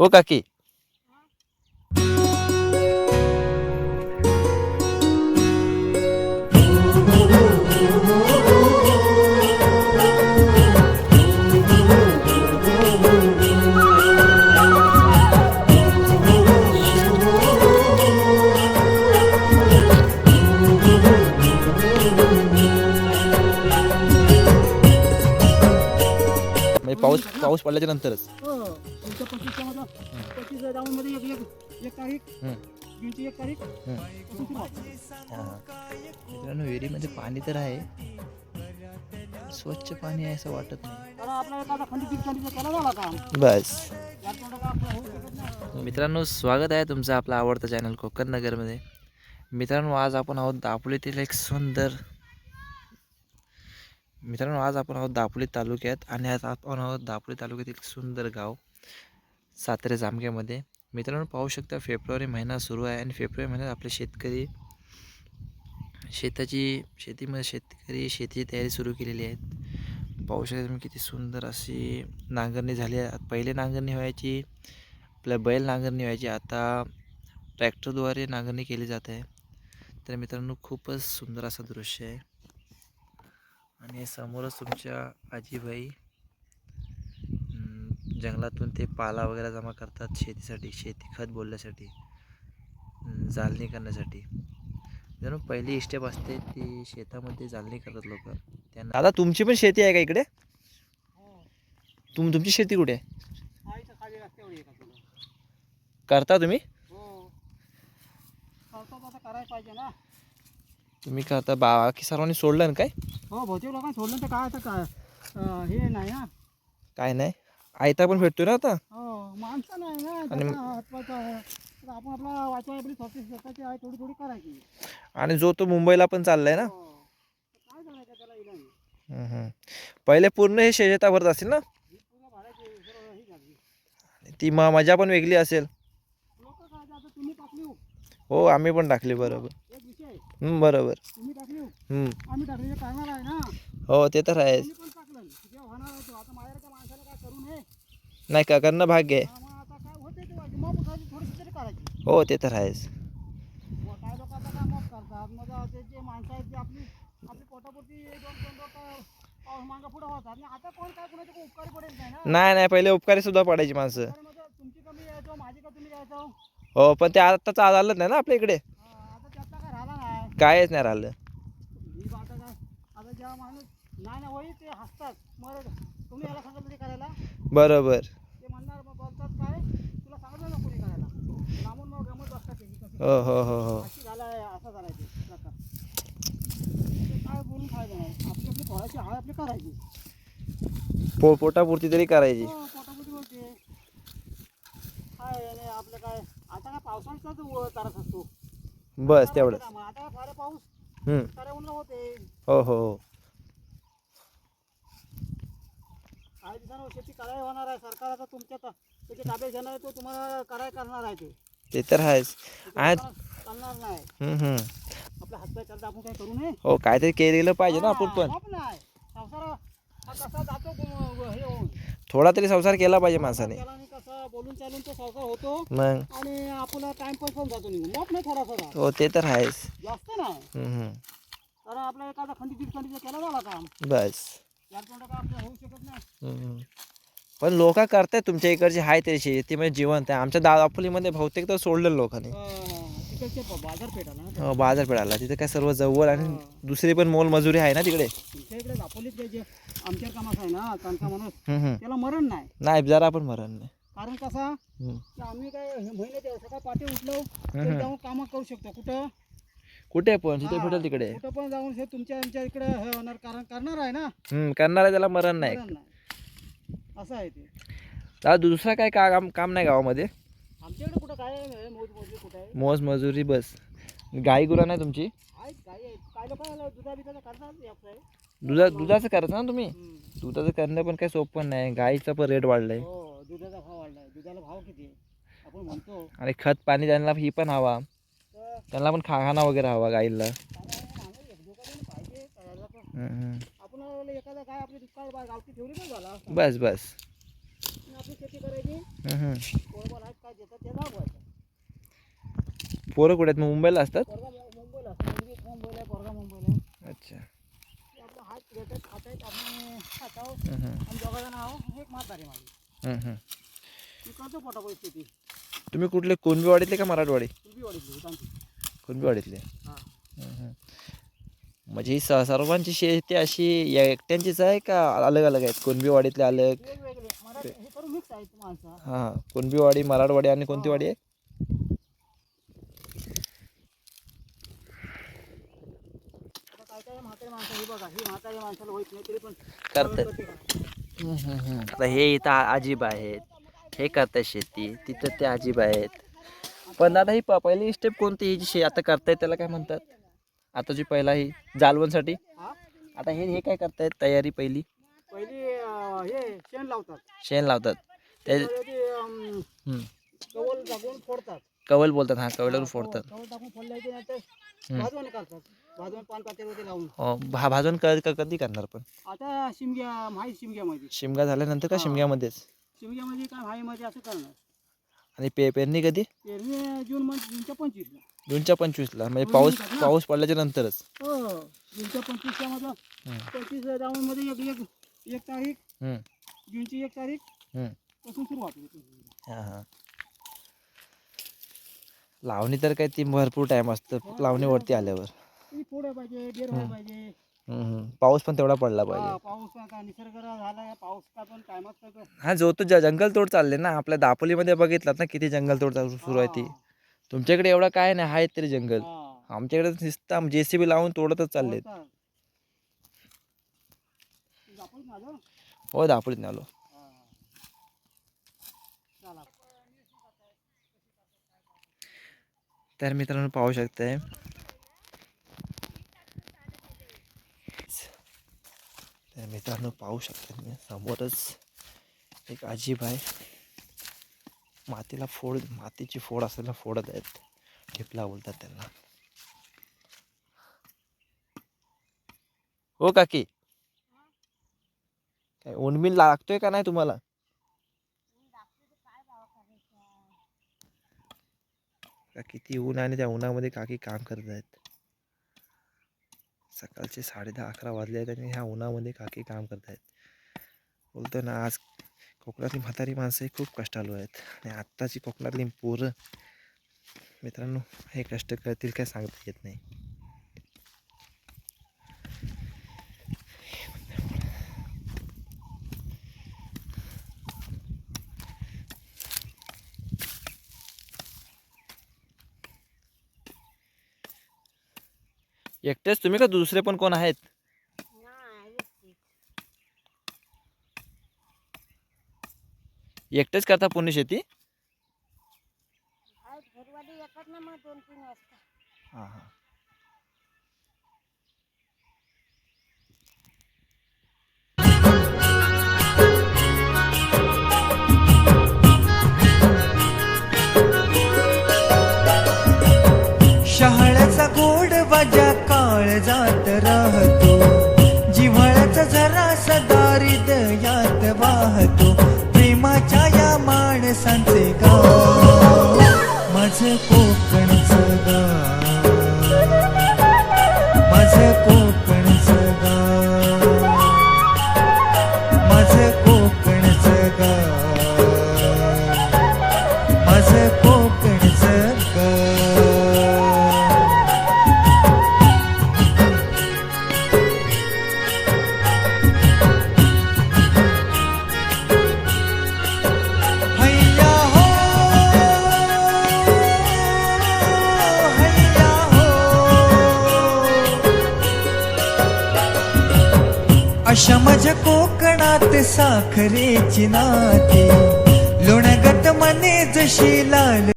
हो काकी म्हणजे पाऊस पाऊस पडल्याच्या नंतरच राऊंडमध्ये एक एक एक तारीख एक तारीख सुरुवात. मित्रांनो विहिरीमध्ये पाणी तर आहे. स्वच्छ पाणी आहे असं वाटत नाही. कारण आपला एखादा खंडित दीड खंडीचा केला झाला काम. बस. यात तेवढं काय आपलं होऊ शकत नाही. मित्रांनो स्वागत आहे तुमचं आपलं आवडतं चॅनल कोकण नगरमध्ये. मित्रांनो आज आपण आहोत दापोलीतील एक सुंदर मित्रांनो आज आपण आहोत दापोली तालुक्यात आणि आज आपण आहोत दापोली तालुक्यातील एक सुंदर गाव. सातारे जामग्यामध्ये. मित्रांनो पाहू शकता फेब्रुवारी महिना सुरू आहे आणि फेब्रुवारी महिन्यात आपले शेतकरी शेताची शेतीमध्ये शेतकरी शेतीची तयारी सुरू केलेली आहे पाहू शकता तुम्ही किती सुंदर अशी नांगरणी झाली आहे. पहिले नांगरणी व्हायची आपल्या बैल नांगरणी व्हायची. आता ट्रॅक्टरद्वारे नांगरणी केली जात आहे. तर मित्रांनो खूपच सुंदर असं दृश्य आहे. आणि समोरच तुमच्या आजीबाई जंगलातून ते पाला वगैरे जमा करतात शेतीसाठी शेती खत बोलण्यासाठी जाळणी करण्यासाठी. जणू पहिली स्टेप असते ती शेतामध्ये जाळणी करतात लोक. त्यांना दादा तुमची पण शेती आहे का इकडे? तुम तुमची शेती कुठे? आहे करता तुम्ही? तुम्ही करता. बाकी सर्वांनी सोडलं ना काय? हो बहुतेक लोकांनी सोडलं तर काय आता काय हे नाही ना. काय नाही? आयता पण भेटतोय ना आता हो माणसं नाही ना आणि- त्यांना हातपायचं आहे. तर आपण आपला वाचवाय आपली स्वतः स्वतःची आहे थोडी थोडी करायची आणि जो तो मुंबईला पण चाललाय ना हो. तर काय करायचं त्याला इलाज नाही. हम्म, हम्म. पहिले पूर्ण हे शेता भरत असेल ना ही पूर्ण भाड्याची सर्व ही झाली ती म मजा पण वेगळी असेल लोक काय आता तुम्ही टाकली हो. हो आम्ही पण टाकली बरोबर एक विषय हम्म, बरोबर तुम्ही टाकली हो. हम्म. आम्ही टाकली हे करणार आहे ना हो ते तर आहेच तुम्ही पण टाकलं जे होणार आहे तो आता काय नाही का? करणं भाग्य आहे. हा, ते तरी आहेच. नाही नाही पहिले उपकारी सुद्धा पडायची माणसं. हो पण ते आताच आलं नाही ना आपल्या इकडे? कायच नाही राहिलं. ही तुम्ही याला करायला? बरोबर. ते म्हणणार मग बोलतात काय? तुला सांगितलं ना कोणी करायला. लांबून मग गमत असतात ते. कशी हो हो हो हो. अशी झालाय असा झालाय ते प्रकार. ते काय बोलून फायदा नाही. आपली आपली हाय आपली करायची. पो पोटापुरती तरी करायची. हो पोटापोटी काय आणि आपलं काय? आता काय पावसाळ्याचाच व- त्रास असतो. बस तेवढंच. मग आता काय फार पाऊस. हम्म. होते हो हो हो. काही शेती करायला होणार आहे. सरकार आता तुमच्या ता- ताब्यात घेणार आहे तो तुम्हाला करायला करणार आहे ते. ते तर आहेच. आहे तुम्हाला चालणार नाही. हम्म, हम्म. आपल्या हातपाय करता आपण काय करू नये. हो काहीतरी केलेलं पाहिजे ना आपण पण. नाही. संसार हा कसा जातो हे होऊन. थोडा तरी संसार केला पाहिजे माणसाने. त्याला आणि कसं बोलून चालून तो संसार होतो. मग? आणि आपला टाइमपास पण जातो निघून. मग नाही थोडा थोडा हो ते तर आहेच. जास्त नाही. हम्म, हम्म. कारण आपला एखादा खंडी दीड खंडीचा केला झाला काम. बस. पण लोक करतायत तुमच्या इकडचे आहे ते शेती म्हणजे जिवंत आहे. आमच्या दादापुलीमध्ये बहुतेक तर सोडलेलं लोकांनी. अं, तिकडचे ब- बाजारपेठ आला ना हो, बाजारपेठाला. तिथे काय सर्व जवळ आणि. दुसरी पण मोलमजुरी आहे ना तिकडे? आमच्या कामाचं आहे ना त्यांचा माणूस. त्याला मरण नाही. नाही जरा पण मरण नाही. कारण कसा? आम्ही काय महिन्यात सकाळ पाठी उठलो. तर कामं करू शकतो. कुठं? कुठे पण जिथे हा, भेटेल तिकडे. कुठं पण जाऊन हे तुमच्या आमच्या इकडे हे होणार कारण करणार आहे ना? हम्म, करणारा त्याला मरण नाही. असं आहे ते. दादा दुसरा काय का काम काम नाही गावामध्ये? आमच्या इकडे कुठं काय आहे? मोज मोजली कुठं आहे? मोज मजुरी बस. गाई गुरा नाही तुमची? आहेत काही आहेत. काय लोक दुधा बिधाचा करतात व्यवसाय दुधा दुधाचं करता ना तुम्ही? हम्म. दुधाचं करणं पण काही सोपं नाही. गाईचा पण रेट वाढलाय. हो दुधाचा भाव वाढलाय. दुधाला भाव किती आहे? आपण म्हणतो. आणि खत पाणी त्यांना ही पण हवा. त्यांना पण खाना वगैरे हवा गाईला. बस बस. पोरं कुठे आहेत? मग मुंबईला असतात अच्छा. तुम्ही कुठले? कोणबीवाडीतले का मराठवाडी? कोणबीवाडीतले हां. म्हणजे ही स- सर्वांची शेती अशी या एकट्यांचीच आहे का अलग अलग? आहेत कोणबीवाडीतले अलग हे हां कोणबीवाडी मराठवाडी आणि कोणती वाडी आहे? ही ही तरी पण करतात? आता हे इथं आजीबा आहेत. हे करतात शेती. तिथं ते आजीबा आहेत. पण दादा ही प- पहिली स्टेप कोणती ही जी शे आता करतायत त्याला काय म्हणतात? आता जी पहिला ही जालवणसाठी हा आता हे हे काय करतायत? तयारी पहिली? पहिली अं, हे शेण लावतात. शेण लावतात. ते, अं, हम्म. कवल टाकून फोडतात. कवल बोलतात हा कवलावर फोडतात. कवल टाकून फोडलं की नंतर हम्म. भाजून काढतात भाजून पान पातेवरती लावून. हो, भा भाजून क क- कधी करणार पण? आता शिमग्या माहीत शिमग्यामध्ये. शिमगा झाल्यानंतर का हा. शिमग्यामध्येच? शिमग्यामध्ये काय माहीमध्ये असं करणार. आणि पे पेरणी कधी? पेरणी जून मध्ये जूनच्या पंचवीसला. जूनच्या पंचवीसला. म्हणजे दोन पाऊस ना? पाऊस पडल्याच्या नंतरच. हो जूनच्या पंचवीसच्या मधलं. हम्म. पंचवीस जाऊन मध्ये एक एक एक तारीख. हम्म, जूनची एक तारीख. हम्म. पासून सुरुवात होते हां हां. लावणी तर काय ती भरपूर टाईम असतं. लावणीवरती आल्यावर. ती पाहिजे पाहिजे. पाऊस पण तेवढा पडला पाहिजे. पाऊस आता निसर्ग झाला पाऊस का पण टायमात सगळं हा जो तो ज- जंगलतोड चालले ना आपल्या दापोलीमध्ये बघितलात ना किती जंगलतोड चालू सुरू आहे ती. तुमच्याकडे एवढं काय नाही आहेत तरी जंगल. आमच्याकडे नुसतं जे सी बी लावून तोडतच चाललेत? हो दापोलीत आलो. तर मित्रांनो पाहू शकताय. तर मित्रांनो पाहू शकता तुम्ही. समोरच एक अजीब आहे. मातीला फोड मातीची फोड असायला फोडत आहेत. ठिपला बोलतात त्यांना. हो काकी. काय ऊनबिन लागतोय का नाही तुम्हाला? काकी किती ऊन आहे आणि त्या उन्हामध्ये काकी काम करत आहेत. सकाळचे साडे दहा अकरा वाजले आहेत आणि ह्या उन्हामध्ये काकी काम करत आहेत बोलतो ना आज कोकणातली म्हातारी माणसंही खूप कष्टालू आहेत. आणि आत्ताची कोकणातली पोरं मित्रांनो हे कष्ट करतील काय सांगता येत नाही. एकटेच? तुम्ही का दुसरे पण कोण आहेत? एकटेच करता पुणे शेती? हां हां. शमज कोकणात साखरेची नाती. लोणगत मने जशी लाल